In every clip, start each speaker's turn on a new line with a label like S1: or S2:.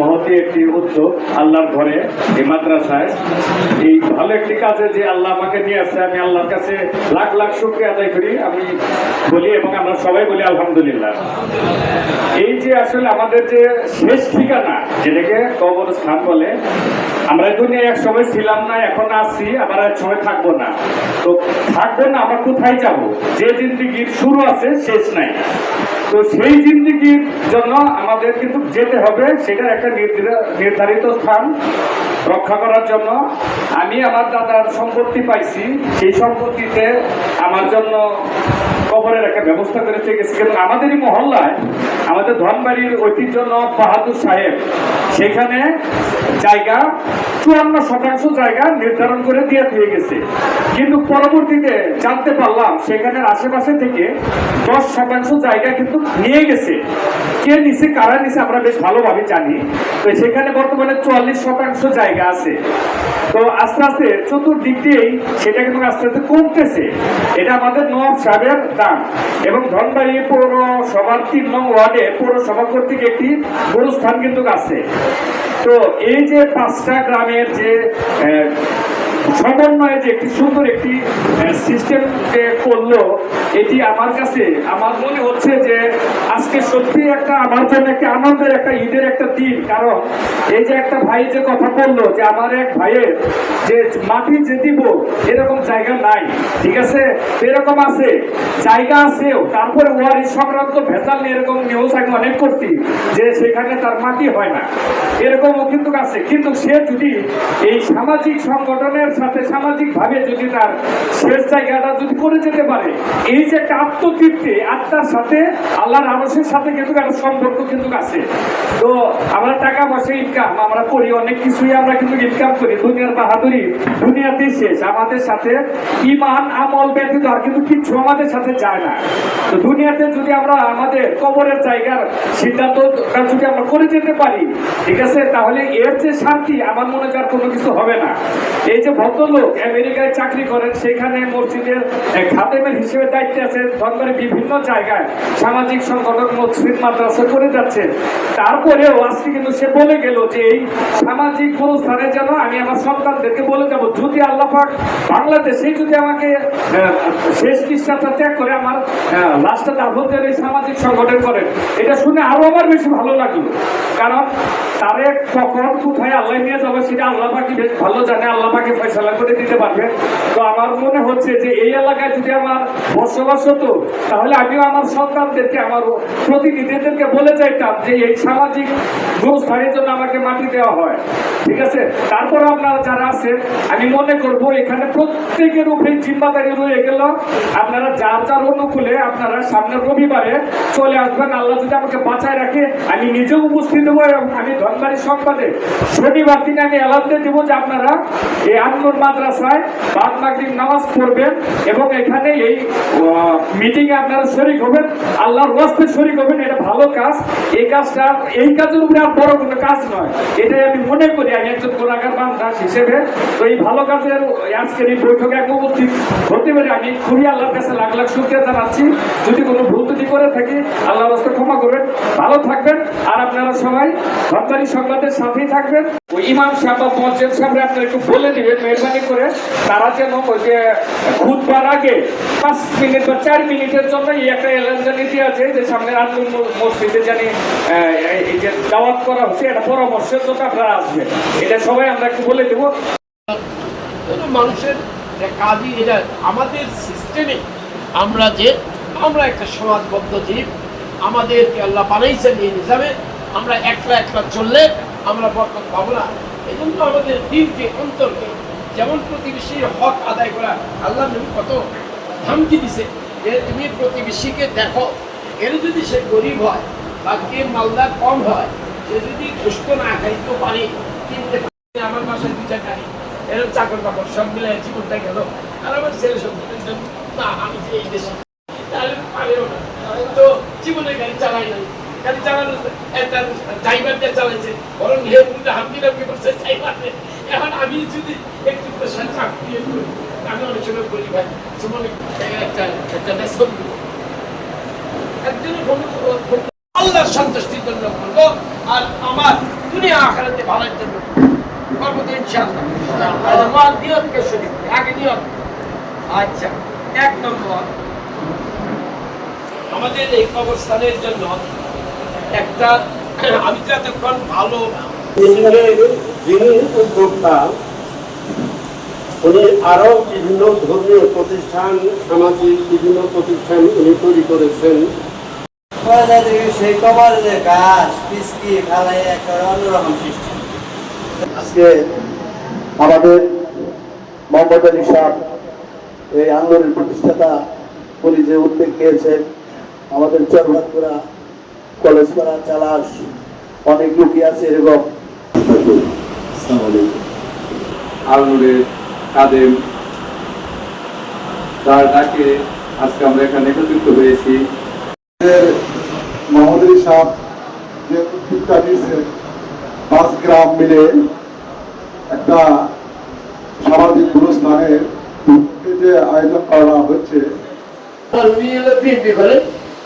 S1: মহতি একটি উদ্যোগ আল্লাহর ঘরে এই মাদ্রাসায়। এই ভালো একটি কাজে যে আল্লাহ আমাকে নিয়ে আসছে, আমি আল্লাহর কাছে লাখ লাখ শুক্রিয়া আদায় করি। আমি বলি এবং আমরা সবাই বলি আলহামদুলিল্লাহ। এই যে আসলে আমাদের যে শেষ ঠিকানা, যেটাকে কবর স্থান বলে, আমরা দুনিয়া এক সময় ছিলাম না, এখন আছি, আবার এক সময় থাকব না। তো থাকব না, আমরা কোথায় যাব? যে জিন্দিগির শুরু আছে, শেষ নাই। তো সেই জিন্দিগির জন্য আমাদের কিন্তু যেতে হবে, সেটার একটা নির্ধারিত স্থান রক্ষা করার জন্য। আমি আমার দাদার সম্পত্তি পাইছি, সেই সম্পত্তিতে আমার জন্য কবরের একটা ব্যবস্থা করে থেকে গেছে কিন্তু আমাদেরই মহল্লায় আমাদের ধনবাড়ির ঐতিহ্য বাহাদুর সাহেব। সেখানে জায়গা চুয়ান্ন শতাংশ জায়গা নির্ধারণ করে দিয়ে দিয়ে গেছে। কিন্তু পরবর্তীতে জানতে পারলাম সেখানের আশেপাশে থেকে দশ শতাংশ জায়গা কিন্তু নিয়ে গেছে। কে নিছে, কারা নিছে, আমরা বেশ ভালোভাবে জানি। তো সেখানে বর্তমানে চুয়াল্লিশ শতাংশ জায়গা আছে। তো আস্তে আস্তে চতুর্দিক দিয়েই সেটা কিন্তু আস্তে আস্তে কমতেছে। এটা আমাদের নবাব সাহেবের দান এবং ধনবাড়ি পৌরসভার তিন নং ওয়ার্ডে পৌরসভা কর্তৃক একটি গুরুস্থান কিন্তু আছে। তো এই যে পাঁচটা গ্রামের যে সমন্বয়ে যে একটি সুন্দর একটি সিস্টেমকে করল, এটি আমার কাছে, আমার মনে হচ্ছে যে আজকে সত্যি একটা আমার জন্য একটা আনন্দের একটা ঈদের একটা দিন। কারণ এই যে একটা ভাই যে কথা বলল যে আমার এক ভাইয়ের যে মাটি যে দিব, এরকম জায়গা নাই, ঠিক আছে? এরকম আছে, জায়গা আছেও, তারপরে ওয়ারি সংক্রান্ত ভেজাল নিয়ে এরকম নিউজ আমি অনেক করছি যে সেখানে তার মাটি হয় না। এরকমও কিন্তু আছে, কিন্তু সে যদি এই সামাজিক সংগঠনের সাথে সামাজিক ভাবে যদি তার শেষ জায়গাটা যদি করে যেতে পারে, এই যে একটা আত্মতৃপ্তি, আত্মার সাথে আল্লাহর আনসের সাথে কিন্তু একটা সম্পর্ক কিন্তু আছে। তো আমরা টাকা পয়সা ইনকাম আমরা করি অনেক কিছুই আমরা কিন্তু ইনকাম করি। দুনিয়ার বাহাদুরি দুনিয়াতেই শেষ। আমাদের সাথে ইমান আমল ব্যতীত আর কিন্তু কিচ্ছু আমাদের সাথে যায় না। তো দুনিয়াতে যদি আমরা আমাদের কবরের জায়গার সিদ্ধান্ত যদি আমরা করে যেতে পারি ঠিক আছে তাহলে এর যে শান্তি আমার মনে হয় কোনো কিছু হবে না। এই যে ভদ্রলোক আমেরিকায় চাকরি করেন সেখানে মসজিদের এ, খাদেমের হিসেবে দায়িত্বে আছে ধনবাড়ি বিভিন্ন জায়গায় সামাজিক সংগঠন মসজিদ মাদ্রাসা করে যাচ্ছে। তারপরেও আজকে কিন্তু সে বলে গেল যে এই সামাজিক কোনো স্থানে যেন আমি আমার সন্তানদেরকে বলে যাব, যদি আল্লাহ পাক বাংলাদেশে যদি আমাকে শেষ নিঃশ্বাসটা ত্যাগ করে আমার লাস্টটা দাভতের এই সামাজিক সংগঠন করেন। এটা শুনে আরও আমার বেশি ভালো লাগল। কারণ তারে কখন কোথায় আল্লাহ নিয়ে যাবে সেটা আল্লাহ পাকি বেশ ভালো জানে, আল্লাহ পাকি ফয়সালা করে দিতে পারবে। তো আমার মনে হচ্ছে যে এই এলাকায় যদি আমার বসবাস হতো, তাহলে আমিও আমার সন্তানদেরকে, আমার প্রতিনিধিদেরকে বলে যাইতাম যে এই সামাজিক জন্য আমাকে মাটি দেওয়া হয়। ঠিক আছে? তারপর আপনারা যারা আছেন, আমি মনে করব এখানে প্রত্যেকের উপরে জিম্মাদারি রয়ে গেল। আপনারা যার যার অনুকূলে আপনারা সামনের রবিবারে চলে আসবেন। আল্লাহ যদি আমাকে বাঁচায় রাখে, আমি নিজেও উপস্থিত এবং আমি ধনবাড়ি সংবাদে শনিবার দিনে আমি এলান দিয়ে দেবো যে আপনারা এই আন্দোলন মাদ্রাসায় বাদ মাগরিব নামাজ পড়বেন এবং এখানে এই মিটিংয়ে আপনারা শরিক হবেন। আল্লাহর ওয়াস্তে শরিক হবেন এটা ভালো কাজ। এই কাজটা, এই কাজের উপরে আর বড় কোনো কাজ নয়। এটাই আমি মনে করি, আমি একজন গোলাকার বান্দাস হিসেবে। তো এই ভালো কাজের আজকের এই বৈঠকে আমি উপস্থিত হতে পারি আমি খুবই আল্লাহর কাছে লাখ লাখ শুক্রিয়া জানাচ্ছি। যদি কোনো ভুল ত্রুটি করে থাকি, আল্লাহর রাস্তা ক্ষমা করবেন। ভালো থাকবেন। আর আপনারা সবাই সরকারি সংবাদের সাথেই থাকবেন। ওই ইমাম সাহেব বা পঞ্চায়েত সাহেবরা আপনারা একটু বলে দিবেন, মেহরবানি করে তারা যেন ওই যে খুদবার আগে পাঁচ মিনিট বা চার মিনিটের জন্য এই একটা এলাকা নীতি আছে যে সামনে আন্দোলন মসজিদে জানি এই যে দাওয়াত করা হচ্ছে, এটা পরামর্শের জন্য আপনারা আসবেন। এটা সবাই আমরা একটু বলে দেবো।
S2: মানুষের কাজই, এটা আমাদের সিস্টেমে আমরা যে, আমরা একটা সমাজবদ্ধ জীব আমাদেরকে আল্লাহ বানাইছেন এই নিজামে। আমরা একলা একলা চললে আমরা বরকত পাবো না। এই জন্য আমাদের দিনকে, অন্তরকে যেমন প্রতিবেশীর হক আদায় করা আল্লাহ নবী কত ধামকি দিছে। যে তুমি প্রতিবেশীকে দেখো, এর যদি সে গরিব হয় বা কে মালদার কম হয়, সে যদি দুষ্ট না খাইতেও পারে কিনতে আমার বাসায় দুইটা গাড়ি এরকম চাকর বাকর সব মিলে জীবনটা গেল। আর আমার ছেলে সন্তানের জন্য না আমি যে এই দেশে জীবনে গাড়ি চালাই নাই। গাড়ি চালানো একটা ড্রাইভারটা চালাইছে। বরং হে উল্টা হামকি ডামকি করছে ড্রাইভারে এখন আমি যদি একটু পেশার চাকরি করি, আমি অনেক সময় ভাই জীবনে একটা একটা লেসন একজনের আল্লাহর সন্তুষ্টির জন্য করব আর আমার দুনিয়া আখেরাতে ভালোর জন্য করব তো ইনশাআল্লাহ নিয়তকে শুনি আগে নিয়ত আচ্ছা এক নম্বর আমাদের এই কবরস্থানের জন্য একটা আমি তো এতক্ষণ ভালো
S3: যিনি উদ্যোক্তা উনি আরও বিভিন্ন ধর্মীয় প্রতিষ্ঠান সামাজিক বিভিন্ন প্রতিষ্ঠান উনি তৈরি করেছেন।
S4: সেই কবর যে গাছ পিসকি ফেলাই একটা অন্যরকম সৃষ্টি।
S3: আজকে আমাদের মোহাম্মদ আলী সাহ এই আন্দোলনের প্রতিষ্ঠাতা উনি যে উদ্যোগ নিয়েছেন আমাদের চরভাতপুরা কলেজ পাড়া চালাস অনেক লোকই আছে এরকম।
S5: আলনুরের কাদেম তার ডাকে আজকে আমরা এখানে একত্রিত হয়েছি।
S3: মোহাম্মদ আলী সাহ যে উদ্যোগটা নিয়েছেন পাঁচ গ্রাম মিলে একটা সামাজিক অনুষ্ঠানের যে আয়োজন করা হচ্ছে।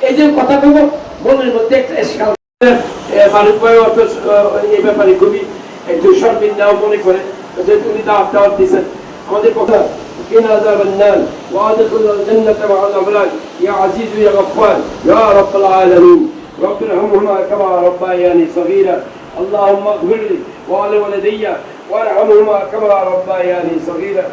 S2: এই যে কথাগুলো মনের মধ্যে একটা এসকাল মানুষ ভাই অত এই ব্যাপারে খুবই একটু শর্মিন্দাও মনে করে যে তুমি দাওয়াত দাওয়াত দিচ্ছেন আমাদের কথা قنا عذاب النار وادخلنا الجنة مع الأبرار يا عزيز يا غفار يا رب العالمين رب ارحمهما كما ربياني صغيرا اللهم اغفر لي ولوالدي وارحمهما كما ربياني صغيرا